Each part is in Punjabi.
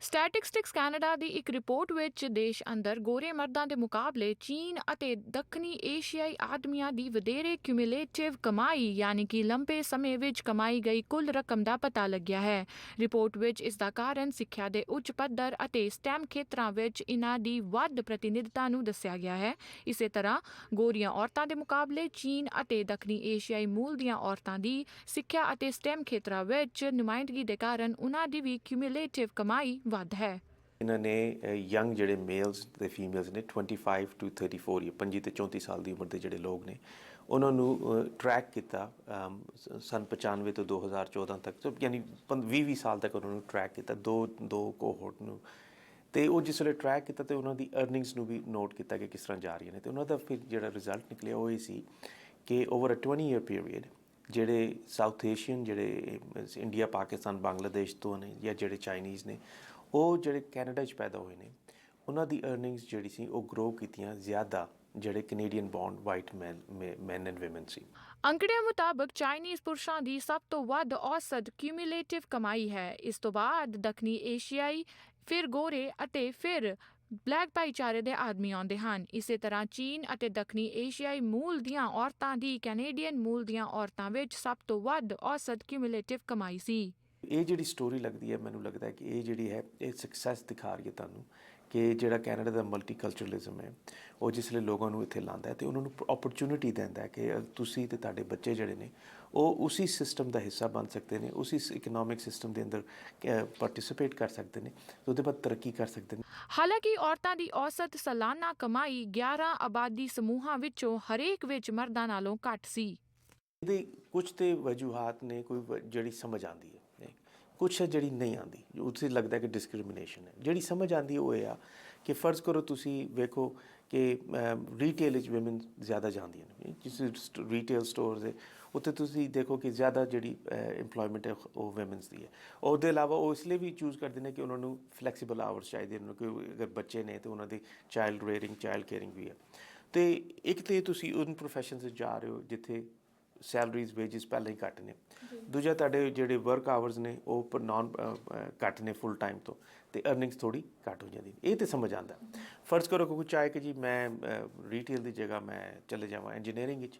ਸਟੈਟਿਸਟਿਕਸ ਕੈਨੇਡਾ ਦੀ ਇੱਕ ਰਿਪੋਰਟ ਵਿੱਚ ਦੇਸ਼ ਅੰਦਰ ਗੋਰੇ ਮਰਦਾਂ ਦੇ ਮੁਕਾਬਲੇ ਚੀਨ ਅਤੇ ਦੱਖਣੀ ਏਸ਼ੀਆਈ ਆਦਮੀਆਂ ਦੀ ਵਧੇਰੇ ਕਿਊਮੂਲੇਟਿਵ ਕਮਾਈ, ਯਾਨੀ ਕਿ ਲੰਬੇ ਸਮੇਂ ਵਿੱਚ ਕਮਾਈ ਗਈ ਕੁੱਲ ਰਕਮ ਦਾ ਪਤਾ ਲੱਗਿਆ ਹੈ। ਰਿਪੋਰਟ ਵਿੱਚ ਇਸ ਦਾ ਕਾਰਨ ਸਿੱਖਿਆ ਦੇ ਉੱਚ ਪੱਧਰ ਅਤੇ ਸਟੈਮ ਖੇਤਰਾਂ ਵਿੱਚ ਇਨ੍ਹਾਂ ਦੀ ਵੱਧ ਪ੍ਰਤੀਨਿਧਤਾ ਨੂੰ ਦੱਸਿਆ ਗਿਆ ਹੈ। ਇਸੇ ਤਰ੍ਹਾਂ ਗੋਰੀਆਂ ਔਰਤਾਂ ਦੇ ਮੁਕਾਬਲੇ ਚੀਨ ਅਤੇ ਦੱਖਣੀ ਏਸ਼ੀਆਈ ਮੂਲ ਦੀਆਂ ਔਰਤਾਂ ਦੀ ਸਿੱਖਿਆ ਅਤੇ ਸਟੈਮ ਖੇਤਰਾਂ ਵਿੱਚ ਨੁਮਾਇੰਦਗੀ ਦੇ ਕਾਰਨ ਉਨ੍ਹਾਂ ਦੀ ਵੀ ਕਿਊਮੂਲੇਟਿਵ ਕਮਾਈ ਵੱਧ ਹੈ। ਇਹਨਾਂ ਨੇ ਯੰਗ ਜਿਹੜੇ ਮੇਲਸ ਤੇ ਫੀਮੇਲਸ ਨੇ 25 ਟੂ 34 ਇਅਰ 25 ਤੇ 34 ਸਾਲ ਦੀ ਉਮਰ ਦੇ ਜਿਹੜੇ ਲੋਕ ਨੇ ਉਹਨਾਂ ਨੂੰ ਟਰੈਕ ਕੀਤਾ ਅਮ, ਸ- ਸੰਨ 95 ਤੋਂ 2014 ਤੱਕ ਸੋ ਯਾਨੀ 20 20 ਸਾਲ ਤੱਕ ਉਹਨਾਂ ਨੂੰ ਟਰੈਕ ਕੀਤਾ ਦੋ ਦੋ ਕੋਹੋਰਟ ਨੂੰ। ਤੇ ਉਹ ਜਿਸ ਵੇਲੇ ਟਰੈਕ ਕੀਤਾ ਤੇ ਉਹਨਾਂ ਦੀ ਅਰਨਿੰਗਸ ਨੂੰ ਵੀ ਨੋਟ ਕੀਤਾ ਕਿ ਕਿਸ ਤਰ੍ਹਾਂ ਜਾ ਰਹੀਆਂ ਨੇ। ਤੇ ਉਹਨਾਂ ਦਾ ਫਿਰ ਜਿਹੜਾ ਰਿਜ਼ਲਟ ਨਿਕਲਿਆ ਉਹ ਇਹ ਸੀ ਕਿ over uh 20 year period South Asian Asian ਜਿਹੜੇ ਇੰਡੀਆ ਪਾਕਿਸਤਾਨ ਬੰਗਲਾਦੇਸ਼ ਤੋਂ ਨੇ ਜਾਂ ਜਿਹੜੇ ਚਾਈਨੀਜ਼ ਨੇ ਉਹ ਜਿਹੜੇ ਕੈਨੇਡਾ 'ਚ ਪੈਦਾ ਹੋਏ ਨੇ, ਉਹਨਾਂ ਦੀ ਅਰਨਿੰਗਸ ਜਿਹੜੀ ਸੀ, ਉਹ ਗਰੋ ਕੀਤੀਆਂ ਜ਼ਿਆਦਾ ਜਿਹੜੇ Canadian bond white man man and woman ਸੀ। ਅੰਕੜਿਆਂ ਮੁਤਾਬਕ ਚਾਈਨੀਜ਼ ਪੁਰਸ਼ਾਂ ਦੀ ਸਭ ਤੋਂ ਵੱਧ ਔਸਤ ਕਿਊਮੂਲੇਟਿਵ ਕਮਾਈ ਹੈ। ਇਸ ਤੋਂ ਬਾਅਦ ਦੱਖਣੀ ਏਸ਼ੀਆਈ, ਫਿਰ ਗੋਰੇ ਅਤੇ ਫਿਰ ਬਲੈਕ ਭਾਈਚਾਰੇ ਦੇ ਆਦਮੀ ਆਉਂਦੇ ਹਨ। ਇਸੇ ਤਰ੍ਹਾਂ ਚੀਨ ਅਤੇ ਦੱਖਣੀ ਏਸ਼ੀਆਈ ਮੂਲ ਦੀਆਂ ਔਰਤਾਂ ਦੀ ਕੈਨੇਡੀਅਨ ਮੂਲ ਦੀਆਂ ਔਰਤਾਂ ਵਿੱਚ ਸਭ ਤੋਂ ਵੱਧ ਔਸਤ ਕਿਊਮੂਲੇਟਿਵ ਕਮਾਈ ਸੀ। ਇਹ ਜਿਹੜੀ ਸਟੋਰੀ ਲੱਗਦੀ ਹੈ ਮੈਨੂੰ ਲੱਗਦਾ ਕਿ ਇਹ ਜਿਹੜੀ ਹੈ ਇਹ ਸਕਸੈਸ ਦਿਖਾ ਰਹੀ ਹੈ ਤੁਹਾਨੂੰ ਕਿ ਜਿਹੜਾ ਕੈਨੇਡਾ ਦਾ ਮਲਟੀਕਲਚਰਲਿਜ਼ਮ ਹੈ ਉਹ ਜਿਸ ਲਈ ਲੋਕਾਂ ਨੂੰ ਇੱਥੇ ਲਾਂਦਾ ਹੈ ਤੇ ਉਹਨਾਂ ਨੂੰ ਓਪਰਚ्युनिटी ਦਿੰਦਾ ਹੈ ਕਿ ਤੁਸੀਂ ਤੇ ਤੁਹਾਡੇ ਬੱਚੇ ਜਿਹੜੇ ਨੇ ਉਹ ਉਸੇ ਸਿਸਟਮ ਦਾ ਹਿੱਸਾ ਬਣ ਸਕਦੇ ਨੇ ਉਸੇ ਇਕਨੋਮਿਕ ਸਿਸਟਮ ਦੇ ਅੰਦਰ ਪਾਰਟਿਸਿਪੇਟ ਕਰ ਸਕਦੇ ਨੇ ਤੇ ਉਹਦੇ ਬਾਅਦ ਤਰੱਕੀ ਕਰ ਸਕਦੇ ਨੇ। ਹਾਲਾਂਕਿ ਔਰਤਾਂ ਦੀ ਔਸਤ ਸਾਲਾਨਾ ਕਮਾਈ 11 ਆਬਾਦੀ ਸਮੂਹਾਂ ਵਿੱਚੋਂ ਹਰੇਕ ਵਿੱਚ ਮਰਦਾਂ ਨਾਲੋਂ ਘੱਟ ਸੀ। ਇਹਦੇ ਕੁਝ ਤੇ ਵਜੂਹਾਤ ਨੇ ਕੋਈ ਜਿਹੜੀ ਸਮਝ ਆਂਦੀ ਹੈ। ਕੁਝ ਹੈ ਜਿਹੜੀ ਨਹੀਂ ਆਉਂਦੀ ਉੱਥੇ ਲੱਗਦਾ ਕਿ ਡਿਸਕ੍ਰਿਮੀਨੇਸ਼ਨ ਹੈ। ਜਿਹੜੀ ਸਮਝ ਆਉਂਦੀ ਉਹ ਇਹ ਆ ਕਿ ਫਰਜ਼ ਕਰੋ ਤੁਸੀਂ ਵੇਖੋ ਕਿ ਰੀਟੇਲ ਵਿੱਚ ਔਮਨ ਜ਼ਿਆਦਾ ਜਾਂਦੀਆਂ ਨੇ। ਜਿਸ ਰੀਟੇਲ ਸਟੋਰਸ ਹੈ ਉੱਥੇ ਤੁਸੀਂ ਦੇਖੋ ਕਿ ਜ਼ਿਆਦਾ ਜਿਹੜੀ EMPLOYMENT ਹੈ, ਉਹ ਔਮਨਸ ਦੀ ਹੈ। ਉਹਦੇ ਇਲਾਵਾ ਉਹ ਇਸ ਲਈ ਵੀ ਚੂਜ਼ ਕਰਦੇ ਨੇ ਕਿ ਉਹਨਾਂ ਨੂੰ ਫਲੈਕਸੀਬਲ ਆਵਰਸ ਚਾਹੀਦੇ ਉਹਨਾਂ ਨੂੰ ਕਿ ਅਗਰ ਬੱਚੇ ਨੇ ਤੇ ਉਹਨਾਂ ਦੀ ਚਾਈਲਡ ਰੇਅਰਿੰਗ ਚਾਈਲਡ ਕੇਅਰਿੰਗ ਵੀ ਹੈ। ਤੇ ਇੱਕ ਤੇ ਤੁਸੀਂ ਉਹਨਾਂ ਪ੍ਰੋਫੈਸ਼ਨਸ ਵਿੱਚ ਜਾ ਰਹੇ ਹੋ, ਜਿੱਥੇ ਸੈਲਰੀਜ਼ ਵੇਜਸ ਪਹਿਲਾਂ ਹੀ ਘੱਟ ਨੇ। ਦੂਜਾ ਤੁਹਾਡੇ ਜਿਹੜੇ ਵਰਕ ਆਵਰਸ ਨੇ, ਉਹ ਪਰ ਨਾਨ ਘੱਟ ਨੇ ਫੁੱਲ ਟਾਈਮ ਤੋਂ ਤੇ ਅਰਨਿੰਗਸ ਥੋੜੀ ਘੱਟ ਹੋ ਜਾਂਦੀ। ਇਹ ਤੇ ਸਮਝ ਆਂਦਾ ਫਰਜ਼ ਕਰੋ ਕਿ ਕੋਈ ਚਾਹੇ ਕਿ ਜੀ ਮੈਂ ਰੀਟੇਲ ਦੀ ਜਗ੍ਹਾ ਮੈਂ ਚਲੇ ਜਾਵਾਂ ਇੰਜੀਨੀਅਰਿੰਗ ਵਿੱਚ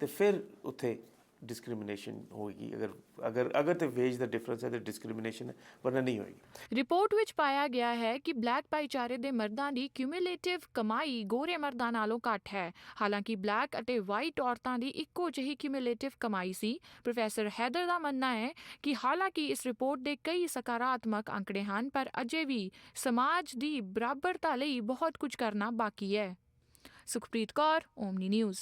ਤੇ ਫਿਰ ਉੱਥੇ ਡਿਸਕ੍ਰਿਮੀਨੇਸ਼ਨ ਹੋਏਗੀ। ਅਗਰ ਅਗਰ ਅਗਰ ਤੇ ਵੇਜ ਦਾ ਡਿਫਰੈਂਸ ਹੈ ਤੇ ਡਿਸਕ੍ਰਿਮੀਨੇਸ਼ਨ ਵਰਨਾ ਨਹੀਂ ਹੋਏਗੀ। ਰਿਪੋਰਟ ਵਿੱਚ ਪਾਇਆ ਗਿਆ ਹੈ ਕਿ ਬਲੈਕ ਭਾਈਚਾਰੇ ਦੇ ਮਰਦਾਂ ਦੀ ਕਿਊਮੂਲੇਟਿਵ ਕਮਾਈ ਗੋਰੇ ਮਰਦਾਂ ਨਾਲੋਂ ਘੱਟ ਹੈ। ਹਾਲਾਂਕਿ ਬਲੈਕ ਅਤੇ ਵਾਈਟ ਔਰਤਾਂ ਦੀ ਇੱਕੋ ਜਿਹੀ ਕਿਊਮੂਲੇਟਿਵ ਕਮਾਈ ਸੀ। ਪ੍ਰੋਫੈਸਰ ਹੈਦਰ ਦਾ ਮੰਨਣਾ ਹੈ ਕਿ ਹਾਲਾਂਕਿ ਇਸ ਰਿਪੋਰਟ ਦੇ ਕਈ ਸਕਾਰਾਤਮਕ ਅੰਕੜੇ ਹਨ, ਪਰ ਅਜੇ ਵੀ ਸਮਾਜ ਦੀ ਬਰਾਬਰਤਾ ਲਈ ਬਹੁਤ ਕੁਝ ਕਰਨਾ ਬਾਕੀ ਹੈ। Sukhpreet Kaur Omni news